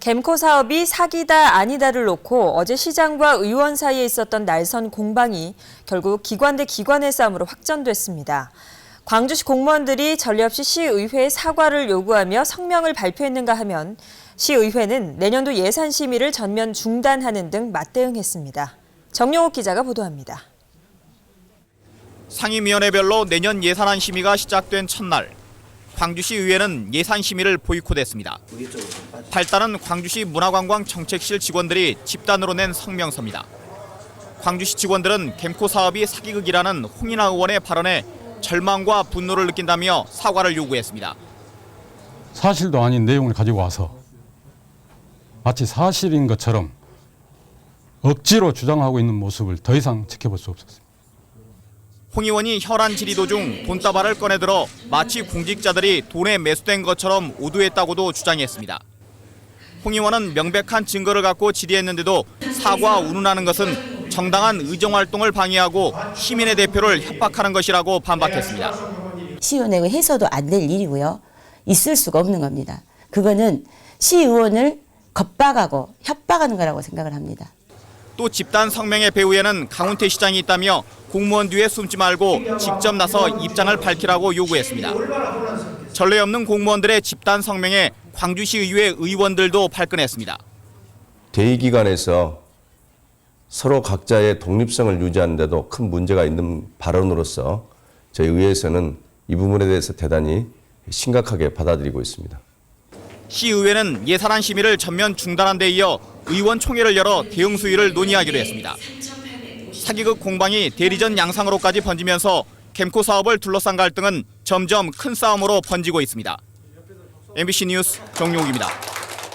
겜코 사업이 사기다 아니다를 놓고 어제 시장과 의원 사이에 있었던 날선 공방이 결국 기관 대 기관의 싸움으로 확전됐습니다. 광주시 공무원들이 전례 없이 시의회에 사과를 요구하며 성명을 발표했는가 하면 시의회는 내년도 예산 심의를 전면 중단하는 등 맞대응했습니다. 정용욱 기자가 보도합니다. 상임위원회별로 내년 예산안 심의가 시작된 첫날 광주시 의회는 예산 심의를 보이콧했습니다. 발단은 광주시 문화관광 정책실 직원들이 집단으로 낸 성명서입니다. 광주시 직원들은 gem코 사업이 사기극이라는 홍인하 의원의 발언에 절망과 분노를 느낀다며 사과를 요구했습니다. 사실도 아닌 내용을 가지고 와서 마치 사실인 것처럼 억지로 주장하고 있는 모습을 더 이상 지켜볼 수 없었습니다. 홍 의원이 혈안 질의 도 중 돈다발을 꺼내들어 마치 공직자들이 돈에 매수된 것처럼 오도했다고도 주장했습니다. 홍 의원은 명백한 증거를 갖고 질의했는데도 사과 운운하는 것은 정당한 의정 활동을 방해하고 시민의 대표를 협박하는 것이라고 반박했습니다. 시의원회가 해서도 안 될 일이고요. 있을 수가 없는 겁니다. 그거는 시의원을 겁박하고 협박하는 거라고 생각을 합니다. 또 집단 성명의 배후에는 강훈태 시장이 있다며 공무원 뒤에 숨지 말고 직접 나서 입장을 밝히라고 요구했습니다. 전례 없는 공무원들의 집단 성명에 광주시 의회 의원들도 발끈했습니다. 대의기관에서 서로 각자의 독립성을 유지하는데도 큰 문제가 있는 발언으로서 저희 의회에서는 이 부분에 대해서 대단히 심각하게 받아들이고 있습니다. 시의회는 예산안 심의를 전면 중단한 데 이어 의원총회를 열어 대응 수위를 논의하기로 했습니다. 사기극 공방이 대리전 양상으로까지 번지면서 캠코 사업을 둘러싼 갈등은 점점 큰 싸움으로 번지고 있습니다. MBC 뉴스 정용욱입니다.